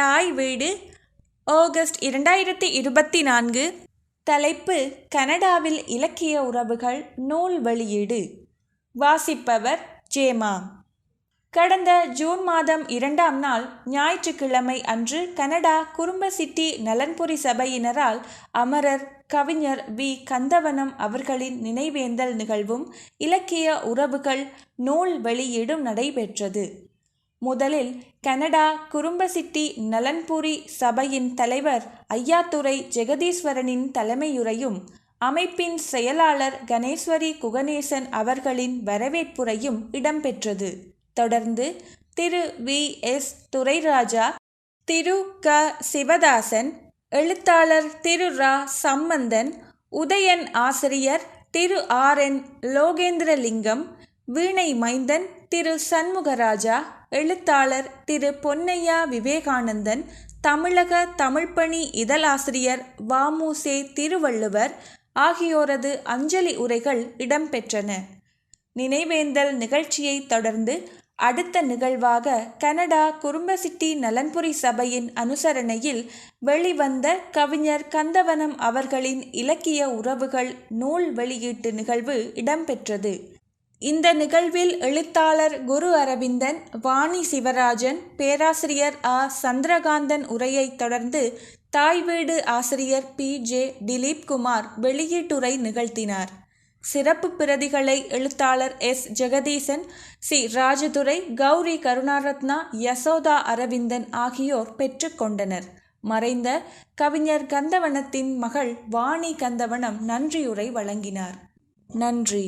தாய் வீடு ஆகஸ்ட் இரண்டாயிரத்தி இருபத்தி நான்கு தலைப்பு கனடாவில் இலக்கிய உறவுகள் நூல் வெளியீடு. வாசிப்பவர் ஜேமா. கடந்த ஜூன் மாதம் இரண்டாம் நாள் ஞாயிற்றுக்கிழமை அன்று கனடா குறும்பசிட்டி நலன்புரி சபையினரால் அமரர் கவிஞர் வி. கந்தவனம் அவர்களின் நினைவேந்தல் நிகழ்வும் இலக்கிய உறவுகள் நூல் வெளியீடும் நடைபெற்றது. முதலில் கனடா குறும்பசிட்டி நலன்புரி சபையின் தலைவர் ஐயாத்துறை ஜெகதீஸ்வரனின் தலைமையுரையும் அமைப்பின் செயலாளர் கணேஸ்வரி குகணேசன் அவர்களின் வரவேற்புரையும் இடம்பெற்றது. தொடர்ந்து திரு வி. எஸ். துரைராஜா திரு க. சிவதாசன் எழுத்தாளர் திரு ரா. சம்பந்தன் உதயன் ஆசிரியர் திரு ஆர். என். லோகேந்திரலிங்கம் வீணை மைந்தன் திரு சண்முகராஜா எழுத்தாளர் திரு பொன்னையா விவேகானந்தன் தமிழக தமிழ்ப்பணி இதழாசிரியர் வாமுசே திருவள்ளுவர் ஆகியோரது அஞ்சலி உரைகள் இடம்பெற்றன. நினைவேந்தல் நிகழ்ச்சியை தொடர்ந்து அடுத்த நிகழ்வாக கனடா குறும்பசிட்டி நலன்புரி சபையின் அனுசரணையில் வெளிவந்த கவிஞர் கந்தவனம் அவர்களின் இலக்கிய உறவுகள் நூல் வெளியீட்டு நிகழ்வு இடம்பெற்றது. இந்த நிகழ்வில் எழுத்தாளர் குரு அரவிந்தன் வாணி சிவராஜன் பேராசிரியர் ஆ. சந்திரகாந்தன் உரையை தொடர்ந்து தாய் வீடு ஆசிரியர் பி. ஜே. திலீப் குமார் வெளியீட்டுரை நிகழ்த்தினார். சிறப்பு பிரதிகளை எழுத்தாளர் எஸ். ஜெகதீசன் சி. ராஜதுரை கௌரி கருணாரத்னா யசோதா அரவிந்தன் ஆகியோர் பெற்றுக்கொண்டனர் மறைந்த கவிஞர் கந்தவனத்தின் மகள் வாணி கந்தவனம் நன்றியுரை வழங்கினார். நன்றி.